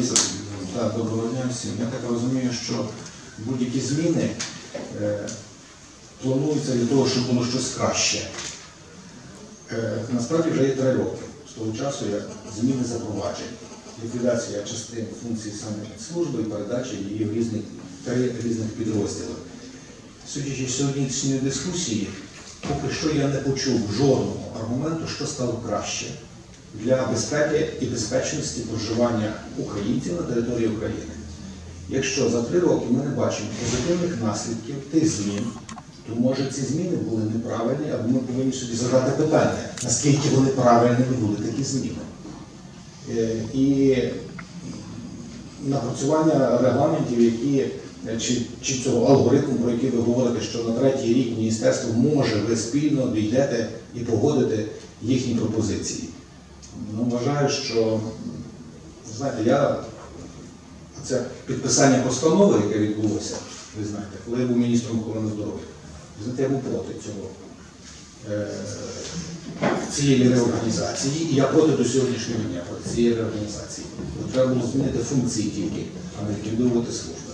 Так, доброго дня всім. Я так розумію, що будь-які зміни е, плануються для того, щоб було щось краще. Е, насправді вже є три роки з того часу, як зміни запроваджені. Ліквідація частини функцій саме служби і передача її в різних, три різних підрозділів. Судячи з сьогоднішньої дискусії, поки що я не почув жодного аргументу, що стало краще для безпеки і безпечності проживання українців на території України. Якщо за три роки ми не бачимо позитивних наслідків тих змін, то може ці зміни були неправильні, або ми повинні собі задати питання, наскільки вони правильними були такі зміни. Е, І напрацювання регламентів, які е, чи, чи цього алгоритму, про який ви говорите, що на третій рік міністерство може ви спільно дійдете і погодите їхні пропозиції. Ну, вважаю, що знаєте, я це підписання постанови, яке відбулося, ви знаєте, коли я був міністром охорони здоров'я, знаєте, я був проти цього. е, Цієї реорганізації, і я проти до сьогоднішнього дня проти цієї реорганізації. Треба було змінити функції тільки, а не ліквідовувати служби.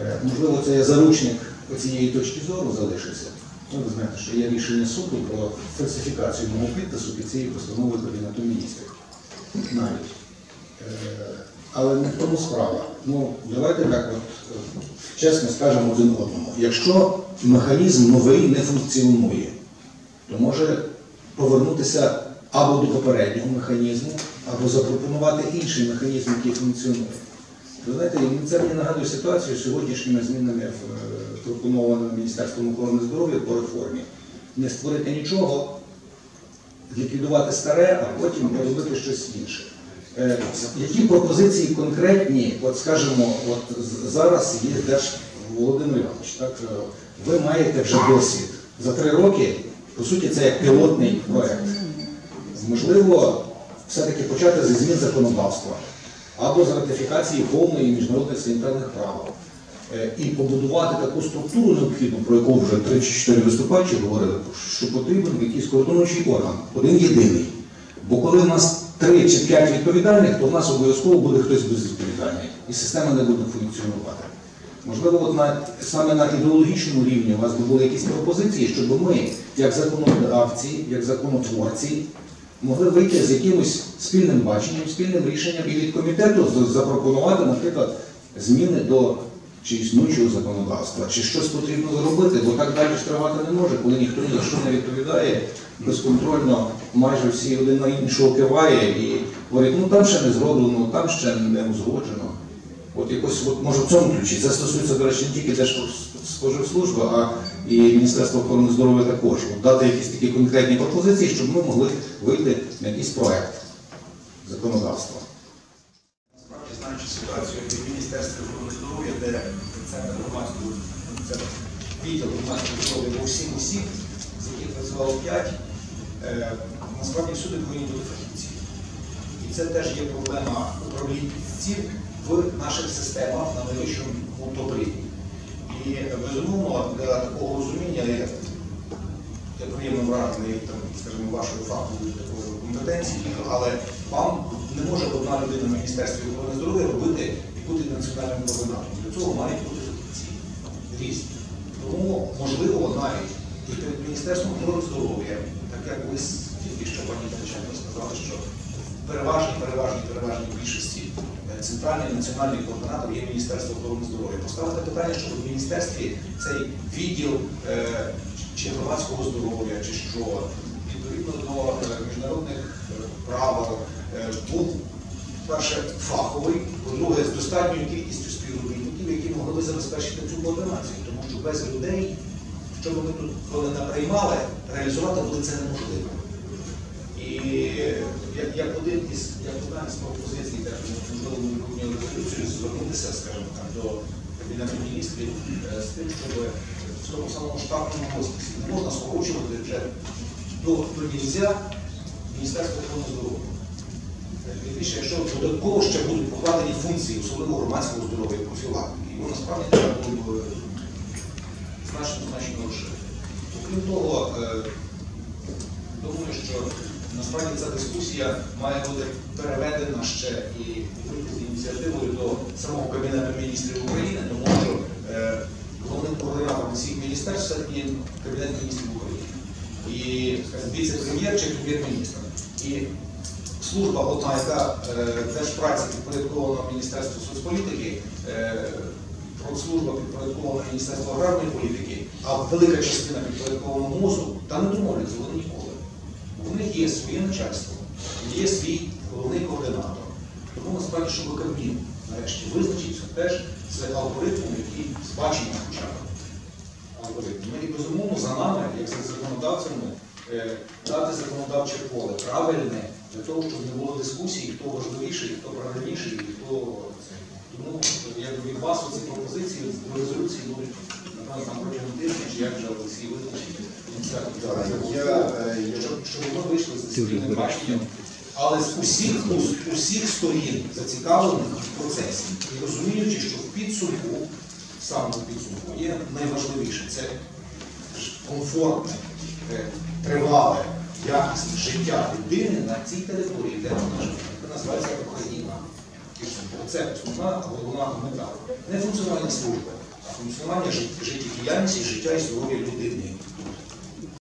Е, Можливо, це я заручник цієї точки зору залишився. Ну, ви знаєте, що є рішення суду про фальсифікацію мого підпису під цією постановою Кабінету міністрів. Навіть. Е, Але не в тому справа. Ну, давайте так от е, чесно скажемо один одному. Якщо механізм новий не функціонує, то може повернутися або до попереднього механізму, або запропонувати інший механізм, який функціонує. Ви знаєте, це мені нагадує ситуацію з сьогоднішніми змінами е, пропонованими Міністерством охорони здоров'я по реформі. Не створити нічого, ліквідувати старе, а потім робити щось інше. Е, Які пропозиції конкретні, от скажімо, от зараз є теж Володимир Іванович, так, е, ви маєте вже досвід. За три роки, по суті, це як пілотний проєкт. Можливо, все-таки почати зі змін законодавства або з ратифікації повної міжнародних санітарних правил. Е, І побудувати таку структуру необхідну, про яку вже 3 чи 4 виступачі говорили, що потрібен якийсь координуючий орган, один єдиний. Бо коли в нас 3 чи 5 відповідальних, то в нас обов'язково буде хтось безвідповідальний, і система не буде функціонувати. Можливо, от на, саме на ідеологічному рівні у вас би були якісь пропозиції, щоб ми, як законодавці, як законотворці, могли вийти з якимось спільним баченням, спільним рішенням і від комітету запропонувати, наприклад, зміни до чи існуючого законодавства, чи щось потрібно зробити, бо так далі тривати не може, коли ніхто ні за що не відповідає, безконтрольно майже всі один на іншого киває і говорить, ну там ще не зроблено, там ще не узгоджено. От якось от, може в цьому ключі. Це стосується, до речі, не тільки Держспоживслужби, а і Міністерства охорони здоров'я також. Дати якісь такі конкретні пропозиції, щоб ми могли вийти на якийсь проект законодавства. Справді знаючи ситуацію в Міністерстві охорони здоров'я, де центр громадського відділ громадського здоров'я був 7 осіб, з яких працювало 5, е, насправді всюди повинні бути фахівці. І це теж є проблема управління цін в наших системах на найвищому добрі. І безумовно для такого розуміння я, я приємно вражений скажімо, вашою фаховою такою компетенцією, але вам не може одна людина в Міністерстві охорони здоров'я робити і бути національним координатором. Для цього мають бути фахівці різні. Тому, можливо, навіть і перед Міністерством охорони здоров'я, так як ви тільки що пані Таченко сказали, що в переважній, переважній, переважній більшості центральний національний координатор є Міністерство охорони здоров'я. Поставити питання, щоб в міністерстві цей відділ е, чи громадського здоров'я, чи що, відповідно до е, міжнародних е, правил, е, був перше фаховий, по-друге, з достатньою кількістю співробітників, які могли би забезпечити цю координацію. Тому що без людей, що ми тут коли не приймали, реалізувати буде це неможливо. Як, як один із як одна із пропозицій, так можливо майбутньої резолюції звернутися, скажімо так, до Кабінету міністрів е, з тим, щоб в цьому самому штатному розписі не можна скорочувати вже до, до нельзя Міністерство охорони здоров'я. Тим більше, якщо додатково ще будуть покладені функції, особливо громадського здоров'я, профілактики, його насправді треба було б значно значно розширити. Окрім того, е, думаю, що насправді ця дискусія має бути переведена ще і з ініціативи. самого Кабінету міністрів України, тому що е, головним координатором всіх міністерств є Кабінет міністрів України. І віце-прем'єр чи прем'єр-міністр. І служба одна, яка держпраці підпорядкована Міністерству соцполітики, е, Продслужба підпорядкована Міністерству аграрної політики, а велика частина підпорядкована МОЗу, та не домовляться вони ніколи. У них є своє начальство, є свій головний координатор. Тому насправді, щоб Кабмін нарешті визначився теж з алгоритмом, який збачення хоча б алгоритм. Ну і безумовно за нами, як за законодавцями, е, дати законодавче поле правильне для того, щоб не було дискусій, хто важливіший, хто правильніший, хто. Тому я від вас оці пропозиції до резолюції будуть там протягом тижня, чи як вже Олексій щоб, ми вийшли з спільним баченням, але з усіх, з усіх сторін зацікавлених в процесі і розуміючи, що в підсумку, саме в підсумку, є найважливіше це комфортне, е, тривале, якісне життя людини на цій території, де вона живе. Це називається Україна. Це основна головна мета. Не функціонування служби, функціонування жит- життєдіяльності, життя і здоров'я людини.